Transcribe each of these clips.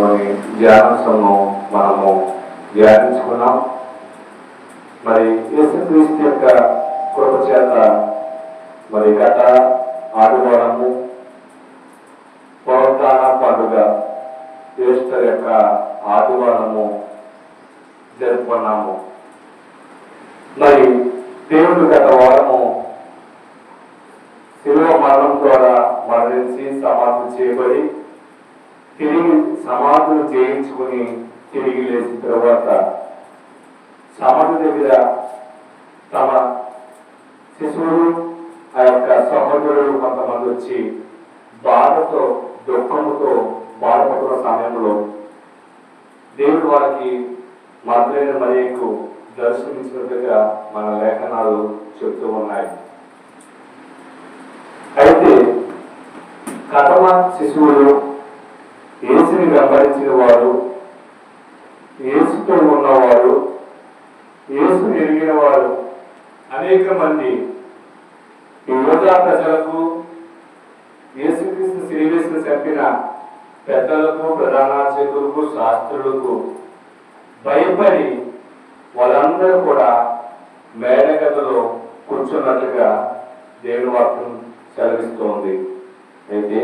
వాక్యంలోని ధ్యానాంశంను మనము ధ్యానించుకున్నాం. మరి యేసుక్రీస్తు యొక్క కృప చేత మరి గత ఆదివారము పునరుద్ధాన పండుగ ఈస్టర్ యొక్క ఆదివారము జరుపుకున్నాము. మరి దేవుడు గత వారము శిలువ మరణం ద్వారా మరణించి సమాధి చేయబడి తిరిగి సమాధులు చేయించుకుని తిరిగి లేచిన తర్వాత సమాధి దగ్గర తమ శిశువులు ఆ యొక్క సహోదరులు కొంతమంది వచ్చి బాధతో దుఃఖముతో బాధపడుతున్న సమయంలో దేవుడు వారికి మధురైన మరియకు దర్శనమిచ్చినట్టుగా మన లేఖనాలు చెప్తూ ఉన్నాయి. అయితే కథమ శిశువులు ఏసుని వెంబడించిన వారు ఏసుతో ఉన్నవారు ఏసు ఎరిగిన వారు అనేక మంది. యువత ప్రజలకు ఏసుక్రీస్తు శ్రీవేసును చంపిన పెద్దలకు ప్రధానార్చకులకు శాస్త్రులకు భయపడి వాళ్ళందరూ కూడా మేడగదిలో కూర్చున్నట్లుగా దేవుని వాక్యం సెలవిస్తోంది. అయితే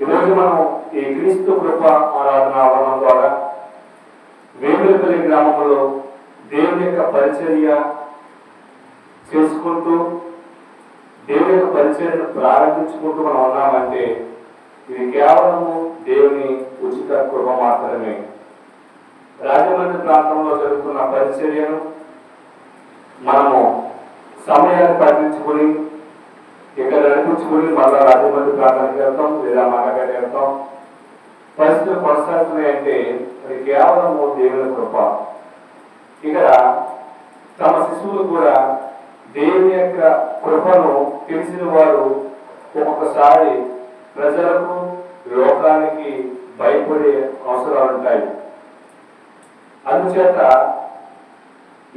ఈరోజు మనం ఈ క్రీస్తు కృప ఆరాధన ఆవరణం ద్వారా వేములపల్లి గ్రామంలో దేవుని యొక్క పరిచర్య చేసుకుంటూ దేవుని యొక్క పరిచర్యను ప్రారంభించుకుంటూ మనం ఉన్నామంటే ఇది కేవలము దేవుని ఉచిత కృప మాత్రమే. రాజమండ్రి ప్రాంతంలో జరుగుతున్న పరిచర్యను మనము సమయాన్ని పాటించుకొని ఇక్కడ నడిపించుకుని మళ్ళా రాజమండ్రి ప్రాంతానికి వెళ్తాం లేదా మాటగాడి వెళ్తాం. పరిస్థితులు కొనసాగుతున్నాయంటే అది కేవలం దేవుని కృప. ఇక్కడ తమ శిశువులు కూడా దేవుని యొక్క కృపను తెలిసిన వారు ఒక్కొక్కసారి ప్రజలకు లోకానికి భయపడే అవసరాలు ఉంటాయి. అందుచేత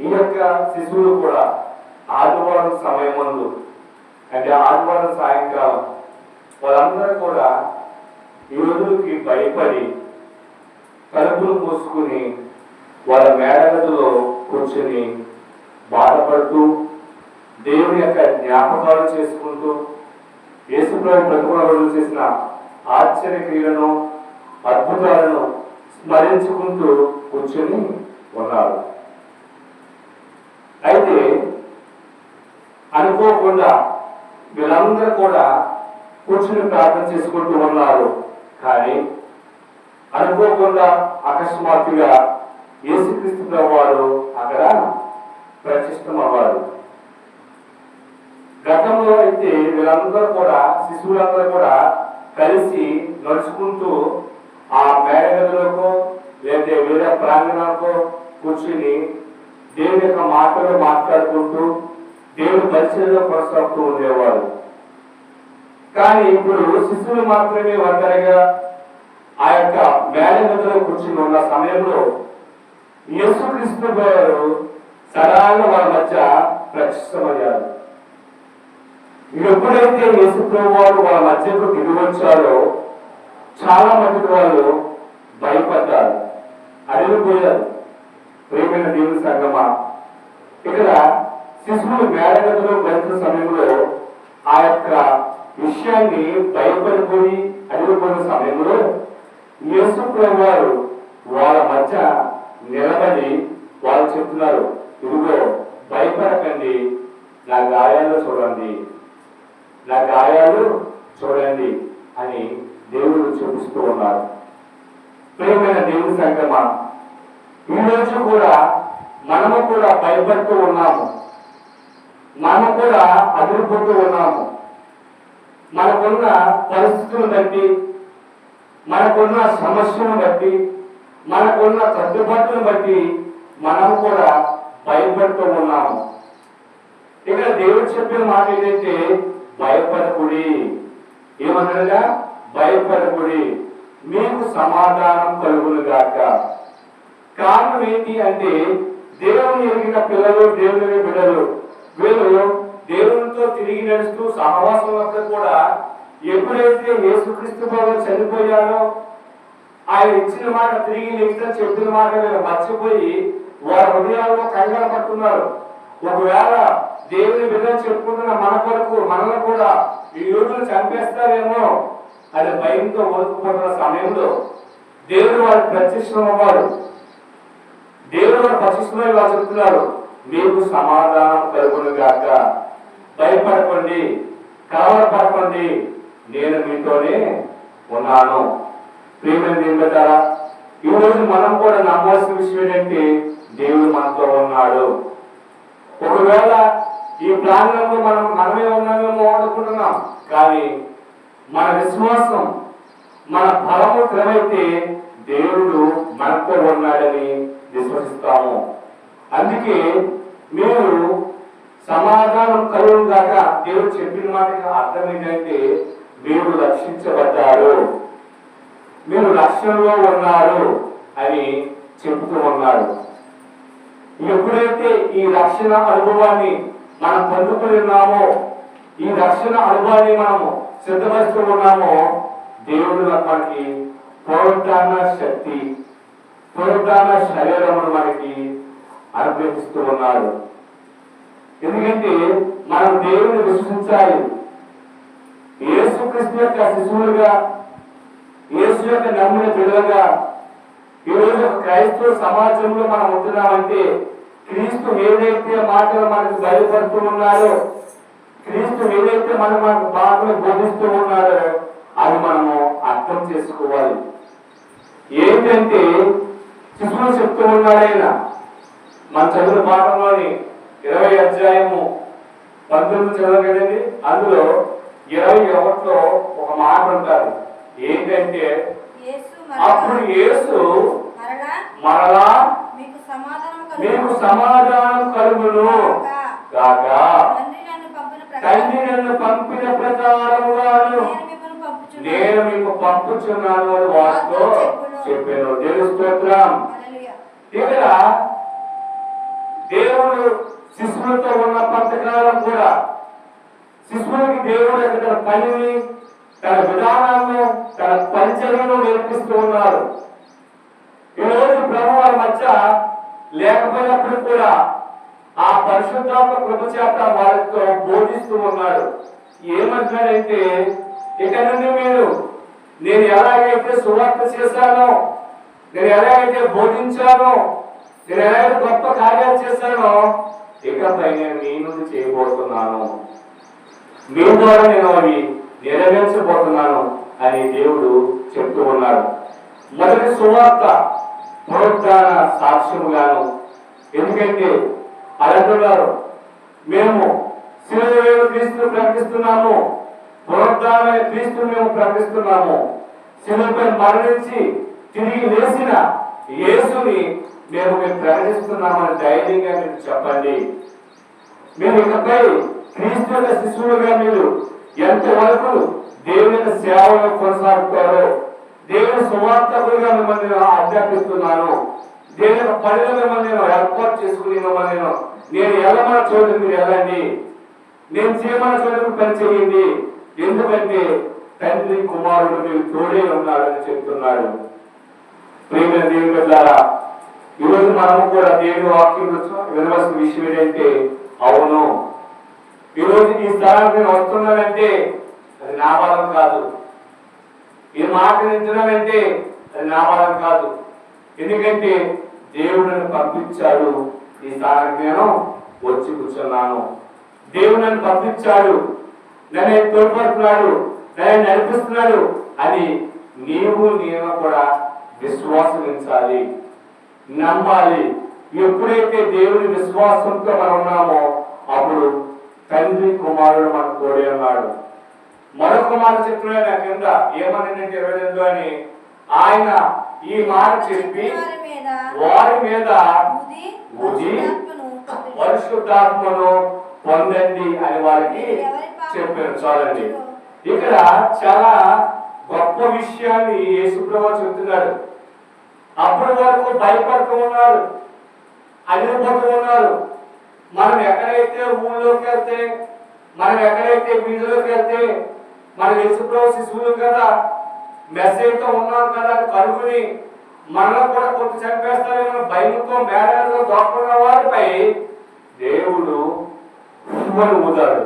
ఈ యొక్క శిశువులు కూడా ఆదివారం సమయం ముందు అంటే ఆదివారం సాయంకాలం వాళ్ళందరూ కూడా యోధులకి భయపడి తలుపులు మూసుకుని వాళ్ళ మేడగదిలో కూర్చుని బాధపడుతూ దేవుని యొక్క జ్ఞాపకాలు చేసుకుంటూ యేసుప్రభు ప్రతిమల చేసిన ఆశ్చర్య క్రియలను అద్భుతాలను స్మరించుకుంటూ కూర్చుని ఉన్నారు. అయితే అనుకోకుండా వీళ్ళందరూ కూడా కూర్చుని ప్రార్థన చేసుకుంటూ ఉన్నారు. కానీ అనుకోకుండా అకస్మాత్తుగా యేసుక్రీస్తు వారు అక్కడ ప్రతిష్టమవ్వారు గతంలో అయితే వీళ్ళందరూ కూడా శిశువులందరూ కూడా కలిసి నడుచుకుంటూ ఆ మేడగదిలోకో లేదా వేరే ప్రాంగణాలకో కూర్చుని దేవుని యొక్క మాటలు మాట్లాడుకుంటూ దేవుడు పరిచయంలో కొనసాగుతూ ఉండేవారు కానీ ఇప్పుడు శిశువులు మాత్రమే ఒంటరిగా ఆ యొక్క మేడగదిలో కూర్చుని ఉన్న సమయంలో యేసుక్రీస్తు గారు సడాగా వాళ్ళ మధ్య ప్రత్యక్షమయ్యారు. ఎప్పుడైతే యేసుప్రభు వారు వాళ్ళ మధ్యకు దిగి వచ్చారో చాలా మంది వాళ్ళు భయపడ్డారు. అడిగిపోయారు ప్రేమైన దేవుని సంగమా ఇక్కడ శిశువులు మేడగదిలో వెళ్తున్న సమయంలో ఆ యొక్క విషయాన్ని భయపడిపోయి అడిగిపోయిన సమయంలో యేసు వారు వాళ్ళ మధ్య నిలబడి వాళ్ళు చెప్తున్నారు ఇదిగో భయపడకండి నా గాయాలు చూడండి నా గాయాలు చూడండి అని దేవుడు చూపిస్తూ ఉన్నారు. ప్రియమైన దేవుని సంగమ ఈ కూడా మనము కూడా భయపడుతూ ఉన్నాము. మనం కూడా అదిరిపోతూ ఉన్నాము. మనకున్న పరిస్థితులను బట్టి మనకున్న సమస్యను బట్టి మనకున్న సర్దుబాటును బట్టి మనం కూడా భయపడుతూ ఉన్నాము. ఇక్కడ దేవుడు చెప్పిన మాట ఏంటంటే భయపడకుడి. ఏమన్నాడుగా భయపడకుడి. మీకు సమాధానం కలుగును గాక. కారణం ఏంటి అంటే దేవుని ఎరిగిన పిల్లలు దేవుని బిడ్డలు వీళ్ళు దేవునితో తిరిగి నడుస్తూ సహవాసం వద్ద కూడా ఎప్పుడైతే యేసుక్రీస్తు బాబు చనిపోయారో ఆయన ఇచ్చిన మాట తిరిగి లేచిన చెప్పిన మాట వీళ్ళు మర్చిపోయి వారి హృదయాల్లో కంగారు పడుతున్నారు. ఒకవేళ దేవుని విధంగా చెప్పుకుంటున్న మన కొరకు మనల్ని కూడా ఈ రోజులు చంపేస్తారేమో అది భయంతో ఓడుకుపోతున్న సమయంలో దేవుడు వారి ప్రత్యక్షం అవ్వాలి దేవుడు వారి ప్రత్యక్షమై వారు చెప్తున్నారు మీకు సమాధానం కలుగును గాక భయపడకండి కలవరపడకండి. నేను మీతోనే ఉన్నాను. ప్రేమ దేవుని ఈ రోజు మనం కూడా నమ్మాల్సిన విషయం ఏంటంటే దేవుడు మనతో ఉన్నాడు. ఒకవేళ ఈ ప్రాంగణంలో మనం మనమే ఉన్నామేమో అనుకుంటున్నాం కానీ మన విశ్వాసం మన ఫలము స్థిరమైతే దేవుడు మనతో ఉన్నాడని విశ్వసిస్తాము. అందుకే మీరు సమాధానం కలుగు కాక దేవుడు చెప్పిన మాటకి అర్థం ఏంటంటే మీరు రక్షించబడ్డారు. మీరు రక్షణలో ఉన్నారు అని చెబుతూ ఉన్నాడు. ఎప్పుడైతే ఈ రక్షణ అనుభవాన్ని మనం పొందుకుని ఉన్నామో ఈ రక్షణ అనుభవాన్ని మనము సిద్ధపరుస్తూ ఉన్నామో దేవుడు మనకి పునరుద్ధాన శక్తి పునరుద్ధాన శరీరమును మనకి అనుగ్రహిస్తూ ఉన్నాడు ఎందుకంటే మనం దేవుని విశ్వసించాలి. యేసుక్రీస్తు యొక్క శిశువులుగా యేసు యొక్క నమ్మిన బిడ్డలుగా ఈ రోజు క్రైస్తవ సమాజంలో మనం ఉంటున్నామంటే క్రీస్తు ఏదైతే మాటలు మనకు బయలుపడుతూ ఉన్నారో క్రీస్తు ఏదైతే మనం మనకు మాటలు బోధిస్తూ ఉన్నారో అది మనము అర్థం చేసుకోవాలి. ఏంటంటే శిశువులు చెప్తూ ఉన్నాడైనా మన చదువు పాఠంలోని ఇరవై అధ్యాయము పంతొమ్మిది చదవం కదండి అందులో ఇరవై ఒకటిలో ఒక మాట ఉంటారు ఏంటంటే అప్పుడు యేసు మరలా మీకు సమాధానం కలుగును. కాక తండ్రి నన్ను పంపిన ప్రకారముగాను నేను మీకు పంపుచున్నాను అని వారితో చెప్పాను. దేవుని స్తోత్రం. ఇక్కడ దేవుడు శిశువులతో ఉన్న కొంతకాలం కూడా శిశువులకి దేవుడు యొక్క తన పనిని తన విధానాన్ని తన పరిచర్యను నేర్పిస్తూ ఉన్నారు. ఈరోజు రోజు ప్రభు వారి మధ్య లేకపోయినప్పుడు కూడా ఆ పరిశుద్ధాత్మ కృపచేత వారితో బోధిస్తూ ఉన్నాడు. ఏమంటున్నాడంటే ఇక నుండి మీరు నేను ఎలాగైతే సువార్త చేశానో నేను ఎలాగైతే బోధించానో నేను ఎలాగైతే గొప్ప కార్యాలు చేశానో. ఇకపై నేను మీ నుండి చేయబోతున్నాను. మీ ద్వారా నేను అవి నెరవేర్చబోతున్నాను అని దేవుడు చెప్తూ ఉన్నాడు. మొదటి సువార్త పునరుద్ధాన సాక్ష్యముగాను. ఎందుకంటే అలంటున్నారు మేము శిలువలో క్రీస్తును ప్రకటిస్తున్నాము. పునరుద్ధానమైన క్రీస్తును మేము ప్రకటిస్తున్నాము. శిలువపై మరణించి తిరిగి లేచిన యేసుని మేము మేము ప్రకటిస్తున్నామని ధైర్యంగా మీరు చెప్పండి. మీరు ఇకపై క్రీస్తు యొక్క శిశువులుగా మీరు ఎంతవరకు దేవుని యొక్క సేవలో కొనసాగుతారో దేవుని సువార్తకులుగా మిమ్మల్ని నేను ఆజ్ఞాపిస్తున్నాను. దేవుని యొక్క పనిలో మిమ్మల్ని నేను ఏర్పాటు చేసుకుని మిమ్మల్ని నేను నేను వెళ్ళమన్న చోటు మీరు వెళ్ళండి. నేను చేయమన్న చోటు పని చేయండి. ఎందుకంటే తండ్రి కుమారుడు మీరు తోడే ఉన్నాడని చెప్తున్నాడు. ప్రేమ దేవుని ద్వారా ఈరోజు మనము కూడా దేవుని వాక్యం వినవలసిన విషయం ఏంటంటే అవును. ఈరోజు ఈ స్థలానికి నేను వస్తున్నానంటే అది నా బలం కాదు. ఈ మాట నించున్నానంటే అది నా బలం కాదు. ఎందుకంటే దేవుడు నన్ను పంపించాడు. ఈ స్థానానికి నేను వచ్చి కూర్చున్నాను. దేవుడు నన్ను పంపించాడు. నన్ను తోడ్పడుతున్నాడు. నన్ను నడిపిస్తున్నాడు. అని నీవు నేను కూడా విశ్వాసం ఉంచాలి నమ్మాలి. ఎప్పుడైతే దేవుని విశ్వాసంతో మనం ఉన్నామో అప్పుడు తండ్రి కుమారుడు మన తోడే ఉన్నాడు మరొక మాట చెప్తున్నాడు కింద. ఏమని ఇరవై రెండు అని. ఆయన ఈ మాట చెప్పి వారి మీద. పరిశుద్ధాత్మను పొందండి. అని వారికి చెప్పారు. చాలండి. ఇక్కడ చాలా గొప్ప విషయాన్ని యేసుప్రభు చెప్తున్నాడు. అప్పుడు వరకు భయపడుతూ ఉన్నారు అదిరిపోతూ ఉన్నారు. మనం ఎక్కడైతే ఊళ్ళోకి వెళ్తే మనం ఎక్కడైతే వీధిలోకి వెళ్తే మన యేసుప్రభు శిశువులు కదా మెసేజ్తో ఉన్నాం కదా అని కనుగొని మనలో కూడా కొట్టి చంపేస్తారేమో భయంతో మేడలో దోక్కున్న వారిపై దేవుడు ఉప్పుని ఊదాడు.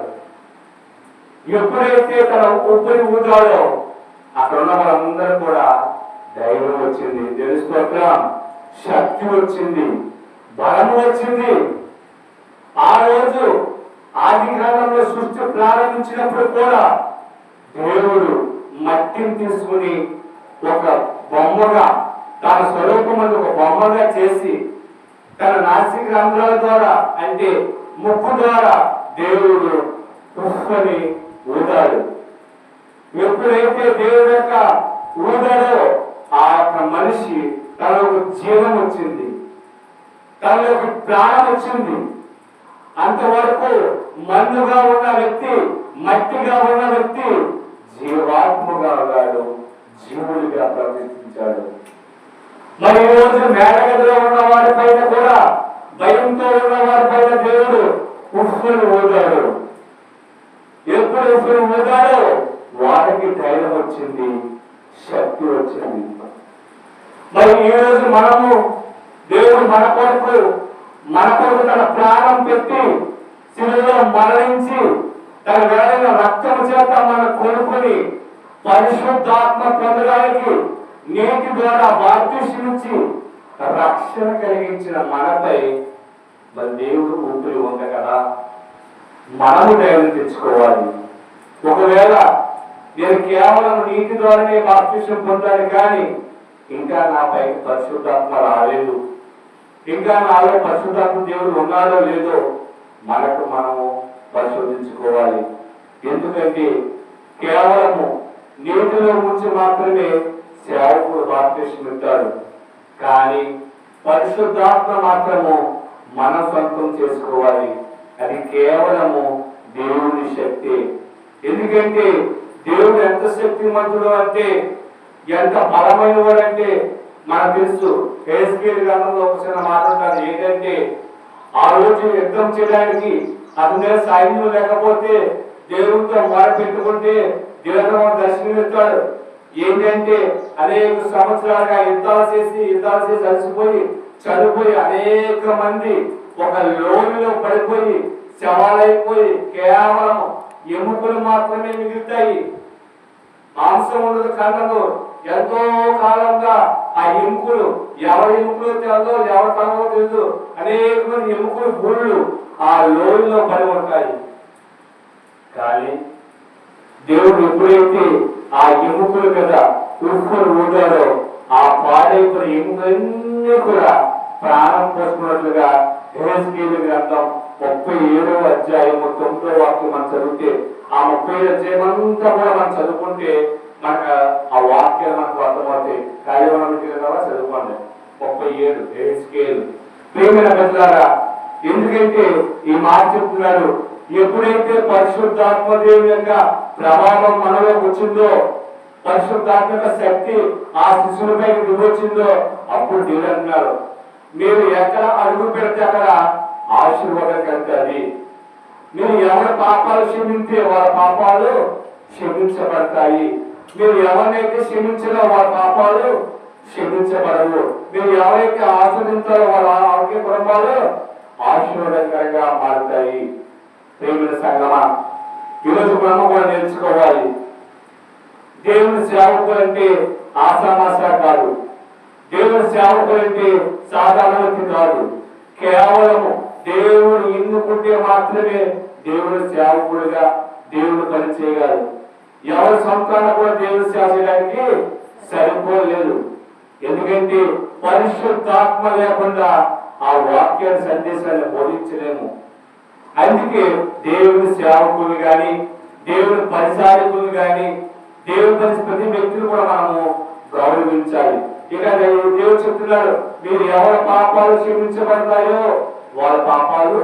ఎప్పుడైతే తన ఉప్పుని ఊదాడో అక్కడ ఉన్న వాళ్ళందరూ కూడా ధైర్యం వచ్చింది తెలుసుకోక శక్తి వచ్చింది బలం వచ్చింది. ఆ రోజు ఆది కాలంలో సృష్టి ప్రారంభించినప్పుడు కూడా దేవుడు మట్టిని తీసుకుని ఒక బొమ్మగా తన స్వరూపమని ఒక బొమ్మగా చేసి తన నాసిక రంధ్రాల ద్వారా అంటే ముక్కు ద్వారా దేవుడు పుష్పని ఊదాడు. ఎప్పుడైతే దేవుడు యొక్క ఊదాడో ఆ యొక్క మనిషి తన యొక్క జీవం వచ్చింది. తన యొక్క ప్రాణం వచ్చింది. అంతవరకు మన్నుగా ఉన్న వ్యక్తి మట్టిగా ఉన్న వ్యక్తి జీవాత్మగా ఉన్నాడు. జీవుడిగా ప్రవర్తించాడు. మరి ఈ రోజు మేడగదిలో ఉన్న వారి పైన కూడా భయంతో ఉన్న వారి పైన దేవుడు ఉఫ్ఫును ఊదాడు. ఎప్పుడు ఉఫ్ఫును ఊదాడో వారికి ధైర్యం వచ్చింది శక్తి వచ్చింది. మరి ఈ రోజు మనము దేవుడు మన కొరకు మన కొరకు తన ప్రాణం పెట్టి శిలువలో మరణించి తన వేదన రక్తం చేత మన కొనుక్కొని పరిశుద్ధాత్మ పొందడానికి నీటి ద్వారా బాప్తిష్మించి రక్షణ కలిగించిన మనపై మరి దేవుడు ఊపిరి ఉంది కదా. మనము దేవుని తెచ్చుకోవాలి. ఒకవేళ నేను కేవలం నీటి ద్వారానే బాప్తిష్యం పొందాను కానీ ఇంకా నాపై పరిశుద్ధాత్మ రాలేదు. ఇంకా నాలో పరిశుద్ధాత్మ దేవుడు ఉన్నాడో లేదో మనకు మనము పరిశోధించుకోవాలి. ఎందుకంటే కేవలము నీటిలో ముంచి మాత్రమే సేవకుడు బాప్తిష్టం ఇస్తాడు. కానీ పరిశుద్ధాత్మ మాత్రము మన సొంతం చేసుకోవాలి. అది కేవలము దేవుని శక్తి. ఎందుకంటే దేవుడు ఎంత శక్తిమంతుడు అంటే ఎంత బలమైన వాడంటే మనకు తెలుసు. హేస్కేల్ గ్రామంలో ఒక చిన్న మాట్లాడతారు ఏంటంటే ఆ రోజు యుద్ధం చేయడానికి అందరి సైన్యం లేకపోతే దేవుడితో మొర పెట్టుకుంటే దేవుడు దర్శనమిస్తాడు ఏంటంటే అనేక సంవత్సరాలుగా యుద్ధాలు చేసి యుద్ధాలు చేసి అలసిపోయి చనిపోయి అనేక మంది ఒక లోయలో పడిపోయి శవాలైపోయి కేవలం ఎముకలు మాత్రమే మిగులుతాయి. మాంసం ఉండదు కళ్ళలో ఎంతో కాలంగా ఆ ఎముకలు ఎవరి ఎముకలు తెలదో ఎవరి తనలో తెలుసు అనేక మంది ఎముకలు గుళ్ళు ఆ లోయలో పడి ఉంటాయి. కానీ దేవుడు ఎప్పుడైతే ఆ ఎముకలు కదా ఉప్పులు ఊదారో ఆ పాడైపోయిన ఎముకలన్నీ కూడా ప్రాణం పోసుకున్నట్లుగా హేస్కీలు గ్రంథం ముప్పై ఏడవ అధ్యాయం తొమ్మిదో వాక్యం మనం చదివితే ఆ ముప్పై ఏడు అధ్యాయం అంతా కూడా మనం చదువుకుంటే మనకు ఆ వాక్యాలు మనకు అర్థమవుతాయి. కార్యవరణకి చదువుకోండి. ముప్పై ఏడు స్కేల్. ప్రేమైన పెద్దలారా ఎందుకంటే ఈ మాట చెప్తున్నాడు ఎప్పుడైతే పరిశుద్ధాత్మ దేవుని యొక్క ప్రభావం మనలో వచ్చిందో పరిశుద్ధాత్మ యొక్క శక్తి ఆ శిశువులపై దిగొచ్చిందో అప్పుడు నేను అంటున్నారు మీరు ఎక్కడ అడుగు పెడితే అక్కడ ఆశీర్వాదం కలుగుతుంది. మీరు ఎవరి పాపాలు క్షమించే వాళ్ళ పాపాలు క్షమించబడతాయి. మీరు ఎవరినైతే క్షమించారో వారి పాపాలు క్షమించబడవు. మీరు ఎవరైతే ఆస్వాదించాలో వాళ్ళ ఆరోగ్య కుటుంబాలు ఆశీర్వాదకరంగా మారుతాయి. ప్రేమిన సంగమా ఈరోజు మనం కూడా నేర్చుకోవాలి. దేవుని సేవకులు అంటే ఆసామాసా కాదు. దేవుని సేవకులు అంటే సాధారణ కాదు. కేవలము దేవుడు ఎన్నుకుంటే మాత్రమే దేవుని సేవకుడిగా దేవుడు పని చేయగలరు ఎవరి సంతానం కూడా దేవుని సేవ సరిపోలేదు. ఎందుకంటే పరిశుద్ధాత్మ లేకుండా ఆ వాక్యాన్ని సందేశాన్ని బోధించలేము. అందుకే దేవుని సేవకులు గాని దేవుని పరిచారకులు గాని దేవుని పరిచి ప్రతి వ్యక్తిని కూడా మనము గౌరవించాలి. ఇక దేవుడు చెప్తున్నాడు మీరు ఎవరి పాపాలు క్షమించబడతాయో వాళ్ళ పాపాలు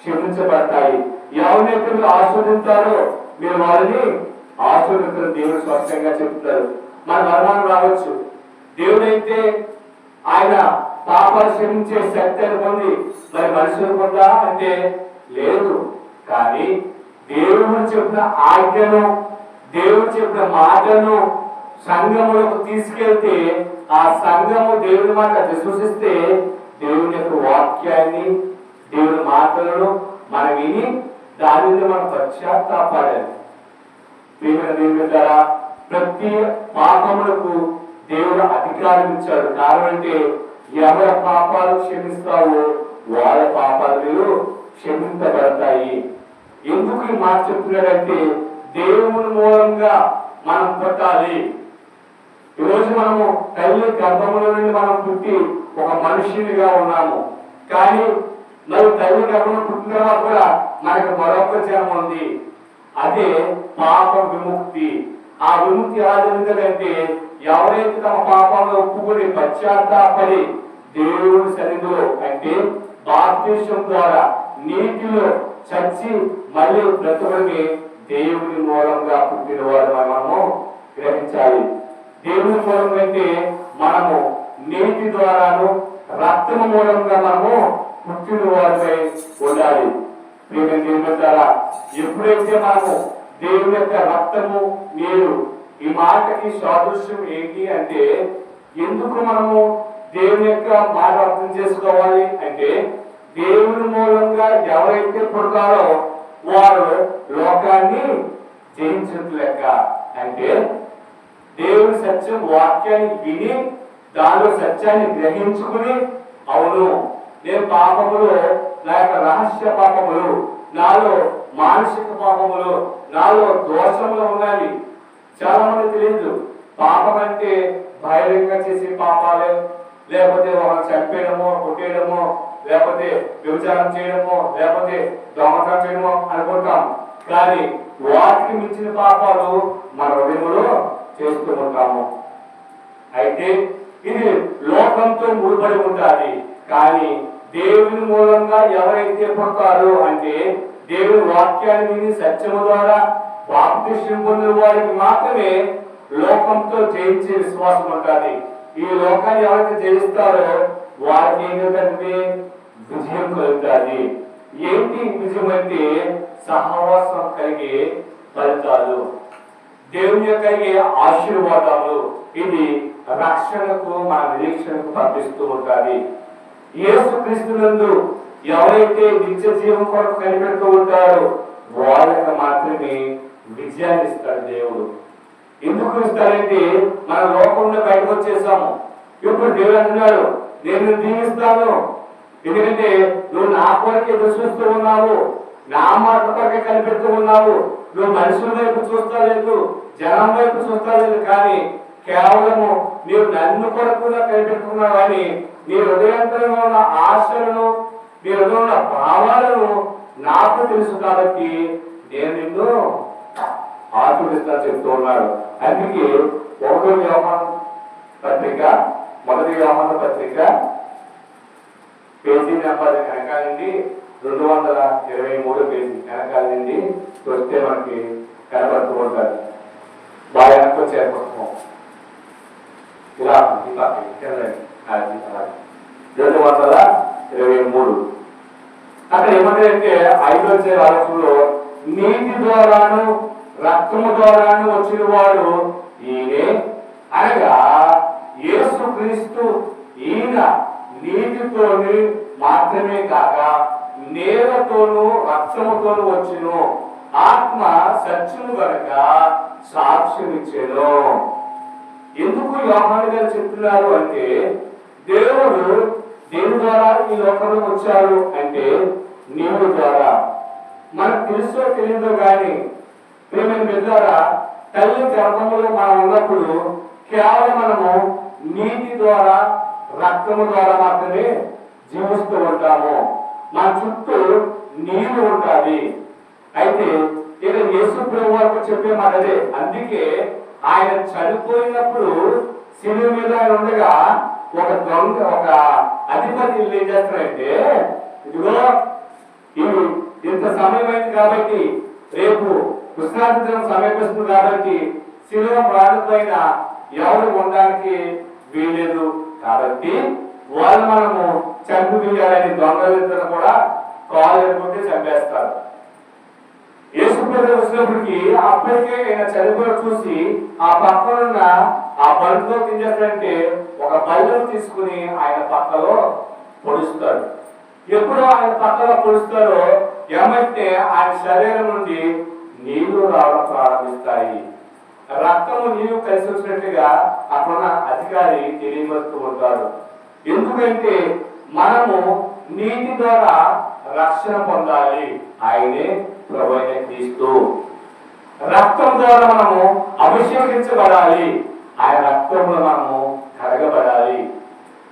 క్షమించబడతాయి. ఎవరినైతే మీరు ఆస్వాదించారో మీరు వారిని ఆస్వాదించిన దేవుడు స్పష్టంగా చెప్తారు. మన మరణం రావచ్చు. దేవుడైతే ఆయన పాపాలు క్షమించే శక్తి పొంది మరి మనుషులు పొందా అంటే లేదు. కానీ దేవుడు చెప్పిన ఆజ్ఞను దేవుడు చెప్పిన మాటను సంఘములకు తీసుకెళ్తే ఆ సంఘము దేవుని మాట విశ్వసిస్తే దేవుని యొక్క వాక్యాన్ని దేవుని మాటలను మనం విని దాని మీద మనం పశ్చాత్తాపడాలి. ప్రియమైన దేవుని ద్వారా ప్రతి పాపములకు దేవుడు అధికారం ఇచ్చాడు. కారణం అంటే ఎవరి పాపాలు క్షమిస్తావో వాళ్ళ పాపాలు క్షమించబడతాయి. ఎందుకు ఈ మాట చెప్తున్నాడంటే దేవుని మూలంగా మనం పుట్టాలి. ఈరోజు మనము తల్లి గర్భముల నుండి మనం పుట్టి ఒక మనుషునిగా ఉన్నాము. కానీ మరి తల్లి గర్భంలో పుట్టిన తర్వాత కూడా మనకు మరొక జన్మ ఉంది. అదే పాప విముక్తి. ఆ విముక్తి ఎలా జరుగుతుందంటే ఎవరైతే తమ పాపంలో ఒప్పుకొని పశ్చాత్తాపడి దేవుడి సన్నిధిలో అంటే బాప్తిష్యం ద్వారా నీటిలో చచ్చి మళ్ళీ బ్రతుకుని దేవుని మూలంగా పుట్టిన వారు మనము గ్రహించాలి. దేవుని మూలంగా అంటే మనము నీటి ద్వారాను రక్తము మూలంగా మనము పుట్టిన వారిపై ఉండాలి. ప్రియమైన దేవుని ద్వారా ఎప్పుడైతే మనము దేవుని యొక్క రక్తము నీరు ఈ మాటకి సాదృశ్యం ఏంటి అంటే ఎందుకు మనము దేవుని యొక్క మాట అర్థం చేసుకోవాలి అంటే దేవుని మూలంగా ఎవరైతే పుడతారో వారు లోకాన్ని జయించినట్లు లెక్క అంటే దేవుని సత్యం వాక్యాన్ని విని దానిలో సత్యాన్ని గ్రహించుకుని అవును నేను పాపములో నా యొక్క రహస్య పాపములు నాలో మానసిక పాపములు నాలో దోషములు ఉన్నాయి. చాలా మంది తెలియదు పాపం అంటే బహిరంగ చేసే పాపాలు. లేకపోతే ఒక చంపేయడమో కొట్టేయడమో లేకపోతే వ్యభిచారం చేయడమో లేకపోతే దొంగతనం చేయడమో అనుకుంటాం. కానీ వాటికి మించిన పాపాలు మన హృదయంలో చేస్తూ ఉంటాము. అయితే ఇది లోకంతో ముడిపడి ఉండాలి. కానీ దేవుని మూలంగా ఎవరైతే పుడతారో అంటే దేవుని వాక్యాన్ని విని సత్యము ద్వారా బాప్తిష్యం పొందిన వారికి మాత్రమే లోకంతో జయించే విశ్వాసం ఉంటుంది. ఈ లోకాన్ని ఎవరైతే జయిస్తారో వారికి ఏంటంటే విజయం కలుగుతుంది. ఏంటి విజయం అంటే సహవాసం కలిగే ఫలితాలు. దేవుని యొక్క ఆశీర్వాదాలు ఇది రక్షణకు మన నిరీక్షణకు పంపిస్తూ ఉంటుంది. యేసు క్రీస్తునందు ఎవరైతే నిత్య జీవం కొరకు కనిపెడుతూ ఉంటారో వాళ్ళకి మాత్రమే విజయాన్ని ఇస్తాడు దేవుడు. ఎందుకు ఇస్తాడంటే మన లోకంలో బయటకు వచ్చేసాము. ఇప్పుడు దేవుడు అంటున్నాడు నేను దీవిస్తాను. ఎందుకంటే నువ్వు నా కొరకే ఎదురు చూస్తూ ఉన్నావు. నా మాట కొరకే కనిపెడుతూ ఉన్నావు. నువ్వు మనుషుల వైపు చూస్తా లేదు జనం వైపు చూస్తా లేదు కానీ కేవలము నీవు నన్ను కొరకుగా కనిపెట్టుకున్నావు కానీ నీ హృదయంతరంలో ఉన్న ఆశలను నీ హృదయంలో ఉన్న భావాలను నాకు తెలుసు కాబట్టి నేను నిన్ను ఆశీర్వదిస్తా చెప్తూ ఉన్నాడు. అందుకే ఒకటో వ్యవహారం పత్రిక మొదటి వ్యవహార పత్రిక పేజీ నెంబర్ వెనకాల నుండి రెండు వందల ఇరవై మూడు పేజీ వెనకాల నుండి వస్తే మనకి కనబడుతూ ఉంటారు. బాగా వెనక్కి వచ్చేపడుతున్నాం ఇలా ఇలా రెండు వందల ఇరవై మూడు అక్కడ ఏమంటే ఐదో వచ్చే రాష్ట్రంలో నీటి ద్వారాను రక్తము ద్వారాను వచ్చిన వాడు ఈయనే అనగా యేసు క్రీస్తు ఈయన నీటితోని మాత్రమే కాక నేలతోనూ రక్తముతోనూ వచ్చిన ఆత్మ సత్యము గనక సాక్ష్యం ఇచ్చేను ఎందుకు యోహాను గారు చెప్తున్నారు అంటే దేవుడు దేని ద్వారా ఈ లోకంలోకి వచ్చారు అంటే నీవు ద్వారా. మనకు తెలుసో తెలియదో గాని ప్రేమైన బిడ్డారా తల్లి గర్భంలో మనం ఉన్నప్పుడు కేవలం మనము నీటి ద్వారా రక్తము ద్వారా మాత్రమే జీవిస్తూ ఉంటాము. మన చుట్టూ నీరు ఉంటుంది అయితే ఇక యేసు ప్రభు వారికి చెప్పే మాట అదే అందుకే ఆయన చనిపోయినప్పుడు శిలువ మీద ఆయన ఉండగా ఒక దొంగ ఒక అధిపతి ఏం చేస్తారంటే ఇదిగో ఇవి ఇంత సమయం అయింది కాబట్టి రేపు కృష్ణాది సమీపిస్తుంది కాబట్టి శిలువ ప్రాణం పైన ఎవరు ఉండడానికి వీలేదు కాబట్టి వాళ్ళు మనము చంపు వేయాలని దొంగలిద్దరు కూడా కాలు ఎదుర్కొంటే చంపేస్తారు. యేసుప్రభు వచ్చినప్పటికి అప్పటికే ఆయన చనిపోయి చూసి ఆ పక్కన ఉన్న ఆ బల్లుతో ఏం చేస్తాడంటే ఒక బల్లను తీసుకుని ఆయన పక్కలో పొడుస్తాడు. ఎప్పుడు ఆయన పక్కలో పొడుస్తాడో ఏమంటే ఆయన శరీరం నుండి నీళ్ళు రావడం ప్రారంభిస్తాయి. రక్తము నీరు కలిసి వచ్చినట్టుగా అక్కడ అధికారి తెలియవస్తూ ఉంటాడు. ఎందుకంటే మనము నీటి ద్వారా రక్షణ పొందాలి. ఆయనే ప్రభు క్రీస్తు రక్తం ద్వారా మనము అభిషేకించబడాలి. ఆయన రక్తంలో మనము కడగబడాలి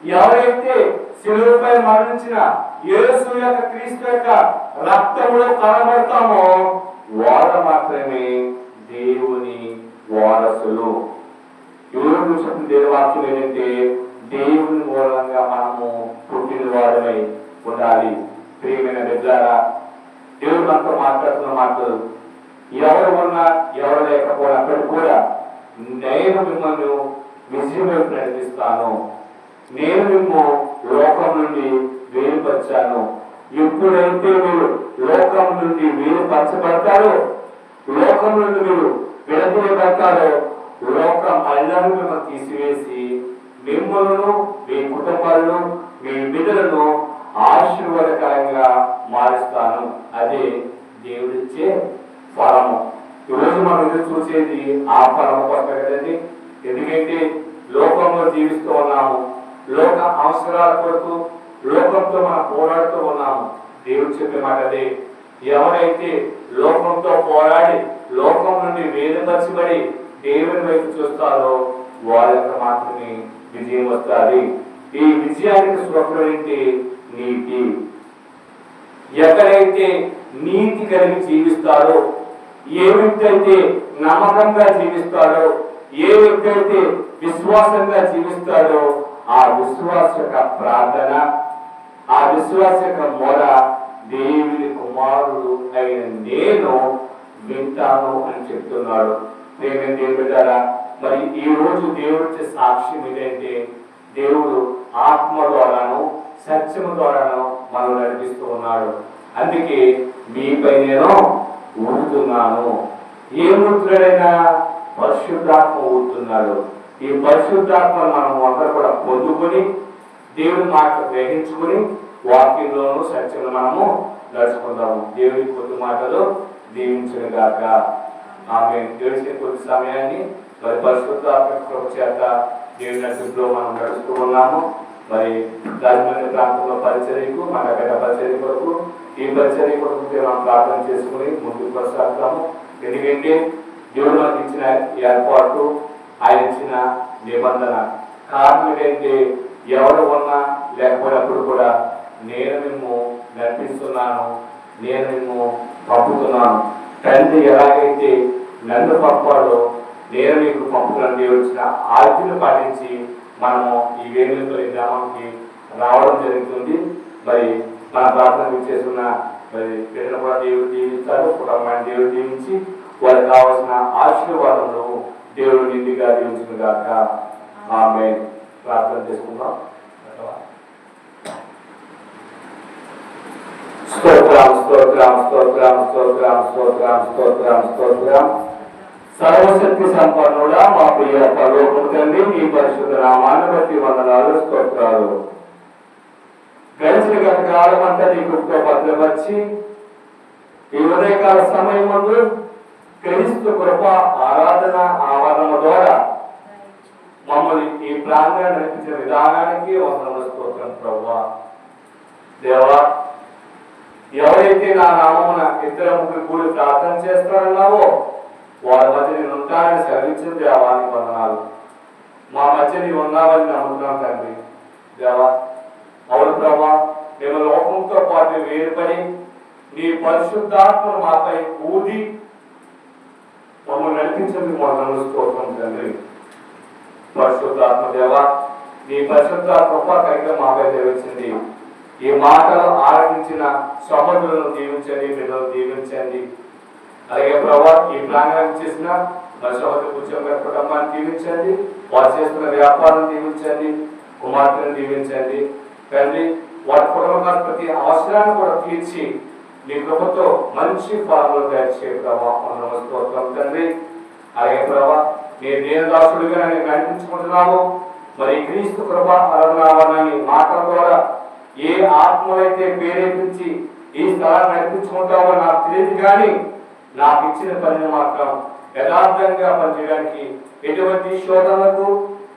ఎవరైతే శిలువుపై మరణించిన యేసు యొక్క క్రీస్తు యొక్క రక్తంలో కనబడతామో వారు మాత్రమే దేవుని వారసులు. ఎవరు చూసిన దేవాక్యం ఏంటంటే దేవుని మూలంగా మనము పుట్టిన వారమై ఉండాలి. ప్రియమైన బిడ్డారా దేవుడు మనతో మాట్లాడుతున్న మాటలు ఎవరు ఉన్నా ఎవరు లేకపోయినప్పటికీ కూడా నేను మిమ్మల్ని విజయం వైపు నడిపిస్తాను. నేను మిమ్ము లోకం నుండి వేలుపరిచాను ఎప్పుడైతే మీరు లోకం నుండి వేలుపరచబడతారో లోకం నుండి మీరు విడదీయబడతారో లోకం అల్లాను మిమ్మల్ని తీసివేసి మిమ్మల్ని మీ కుటుంబాలను మీ బిడ్డలను ఆశీర్వాదకరంగా మారుస్తాను. అదే దేవుడిచ్చే ఫలము. ఈరోజు మనం ఎదురు చూసేది ఆ ఫలము కోసం కదండి. ఎందుకంటే లోకంలో జీవిస్తూ ఉన్నాము. లోక అవసరాల కొరకు లోకంతో మనం పోరాడుతూ ఉన్నాము. దేవుడు చెప్పే మాట అదే. ఎవరైతే లోకంతో పోరాడి లోకం నుండి వేదపరచబడి దేవుని వైపు చూస్తారో వాళ్ళకి మాత్రమే విజయం వస్తుంది. ఈ విజయానికి స్వప్నం ఏంటి? నీతి. ఎక్కడైతే నీతి కలిగి జీవిస్తారో ఏ వ్యక్తి అయితే నమ్మకంగా జీవిస్తాడో ఏ వ్యక్తి అయితే విశ్వాసంగా జీవిస్తాడో ఆ విశ్వాస ప్రార్థన ఆ విశ్వాస మొర దేవుని కుమారుడు అయిన నేను వింటాను అని చెప్తున్నాడు. నేను దేవుడారా మరి ఈ రోజు దేవుడి సాక్ష్యం ఏంటంటే దేవుడు ఆత్మ ద్వారాను సత్యము ద్వారాను మనం నడిపిస్తూ ఉన్నాడు. అందుకే మీపై నేను ఊరుతున్నాను. ఏ ఊరుతున్నాడైనా పరిశుద్ధాత్మ ఊరుతున్నాడు. ఈ పరిశుద్ధాత్మ మనం అందరూ కూడా పొందుకొని దేవుని మాట గ్రహించుకుని వాక్యంలోనూ సత్యంలో మనము నడుచుకుందాము. దేవుని కొద్ది మాటలు దీవించిన గాక ఆమె గడిచిన కొద్ది సమయాన్ని మరి పరిశుద్ధాత్మ చేత దేవుని నడుపులో మనం నడుస్తూ ఉన్నాము. మరి రాజమండ్రి ప్రాంతంలో పరిచర్యకు మన గడ్డ పరిచర్య కొరకు ఈ పరిచర్య కొరకు మనం ప్రార్థన చేసుకుని ముందుకు కొనసాగుతాము ఎందుకంటే దేవుడు మనకి ఇచ్చిన ఏర్పాటు ఆయన ఇచ్చిన నిబంధన. కారణం ఏంటంటే ఎవరు ఉన్నా లేకపోయినప్పుడు కూడా నేను మిమ్ము నడిపిస్తున్నాను నేను మిమ్ము పంపుతున్నాను. తండ్రి ఎలాగైతే నన్ను పంపాడో నేను మీకు పంపుతున్నాను వచ్చిన ఇచ్చిన ఆజ్ఞను పాటించి మనము ఈ వేదికలో ఈ గ్రామానికి రావడం జరుగుతుంది. మరి మన ప్రార్థన చేస్తున్న మరి పిల్లలు కూడా దేవుడు దీవించారు కుటుంబాన్ని దేవుడు దీవించి వారికి కావాల్సిన ఆశీర్వాదములు దేవుడు నిండిగా దీవించిన గాక. ఆమె ప్రార్థన చేసుకుందాం. స్తోత్రం స్తోత్రం స్తోత్రం స్తోత్రం స్తోత్రం స్తోత్రం స్తోత్రం. సర్వశక్తి సంపన్నుడా మా ప్రియ పరలోకము తండ్రి మీ పరిశుద్ధ నామాన్ని బట్టి వందనాలు స్తోత్రాలు. గడిచిన గత కాలం అంతా నీ కృపతో భద్రపరిచి ఈ ఉదయకాల సమయం ముందు క్రీస్తు కృప ఆరాధన ఆవరణ ద్వారా మమ్మల్ని ఈ ప్రాంతాన్ని నడిపించిన విధానానికి వందనములు స్తోత్రం ప్రభా దేవా ఎవరైతే నా నామమున ఇద్దరు ముగ్గురు కూడి ప్రార్థన చేస్తారన్నావో వారి మధ్య నేను ఉంటానని సెలవిచ్చిన దేవానికి వందనాలు. మా మధ్య నీవు ఉన్నావని నమ్ముతున్నాం తండ్రి. దేవా అవును ప్రభా మేము లోకంతో పాటు వేరుపడి నీ పరిశుద్ధాత్మను మాపై ఊది మమ్మల్ని నడిపించండి మొదలు స్తోత్రం తండ్రి. పరిశుద్ధాత్మ దేవ నీ పరిశుద్ధ కృప కనుక మాపై తెలిసింది ఈ మాటలు ఆరంభించిన సమర్థులను దీవించండి బిడ్డలు దీవించండి. అలాగే ప్రభా ఈ ప్రాంగణం చేసిన మరి సహోదరు కూర్చొని గారి కుటుంబాన్ని దీవించండి వారు చేస్తున్న వ్యాపారం దీవించండి కుమార్తెను దీవించండి. తండ్రి వారి కుటుంబ ప్రతి అవసరాన్ని కూడా తీర్చి నీ కృపతో మంచి ఫలాలు దయచే ప్రభా స్తోత్రం తండ్రి. అలాగే ప్రభా నేను నేను దాసుడిగా నేను నడిపించుకుంటున్నాము. మరి క్రీస్తు కృప అలనామని మాటల ద్వారా ఏ ఆత్మలైతే ప్రేరేపించి ఈ స్థలాన్ని నడిపించుకుంటామో నాకు తెలియదు కానీ నాకు ఇచ్చిన పనిని మాత్రం యథార్థంగా పనిచేయడానికి ఎటువంటి శోధనలకు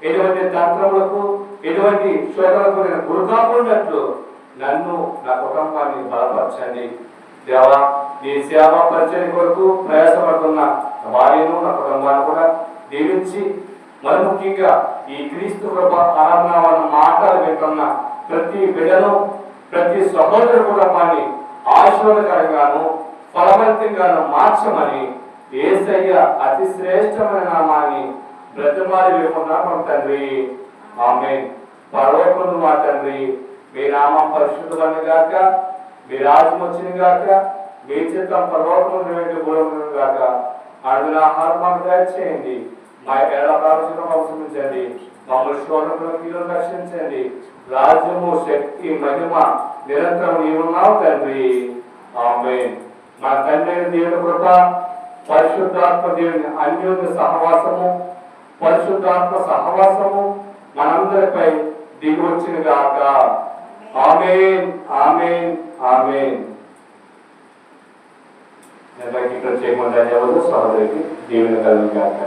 ఎటువంటి తంత్రములకు ఎటువంటి శోధనలకు నేను గురికాకున్నట్లు నన్ను నా కుటుంబాన్ని బలపరచండి. దేవా నీ సేవా పరిచయం కొరకు ప్రయాసపడుతున్న నా భార్యను నా కుటుంబాన్ని కూడా దీవించి మరి ముఖ్యంగా ఈ క్రీస్తు కృప ఆరాధన మాటలు వింటున్న ప్రతి బిడ్డను ప్రతి సహోదరు కుటుంబాన్ని ఆశీర్వాదకరంగాను ఫలవంతంగా మార్చమని ఏసయ్య అతి శ్రేష్టమైన నామాన్ని బ్రతిమాలి లేకుండా తండ్రి. ఆమె పర్వతం మా తండ్రి మీ నామం పరిశుద్ధమని గాక మీ రాజ్యం వచ్చిన గాక మీ చిత్తం పర్వతం వెంట గాక అడుగున ఆహారం మాకు దయచేయండి. మా ఏళ్ళ ప్రారంభం అవసరించండి మమ్మల్ని మీరు రక్షించండి రాజ్యము శక్తి మహిమ నిరంతరం నీవున్నావు తండ్రి. ఆమె మా తండ్రి దేవుని కృప పరిశుద్ధాత్మ దేవుని అన్యోన్య సహవాసము పరిశుద్ధాత్మ సహవాసము మనందరిపై దిగువచ్చిన గాక ఆమెన్ ఆమెన్ ఆమెన్. నేను ఇక్కడ చేయమని సహోదరికి దీవెన కలుగు గాక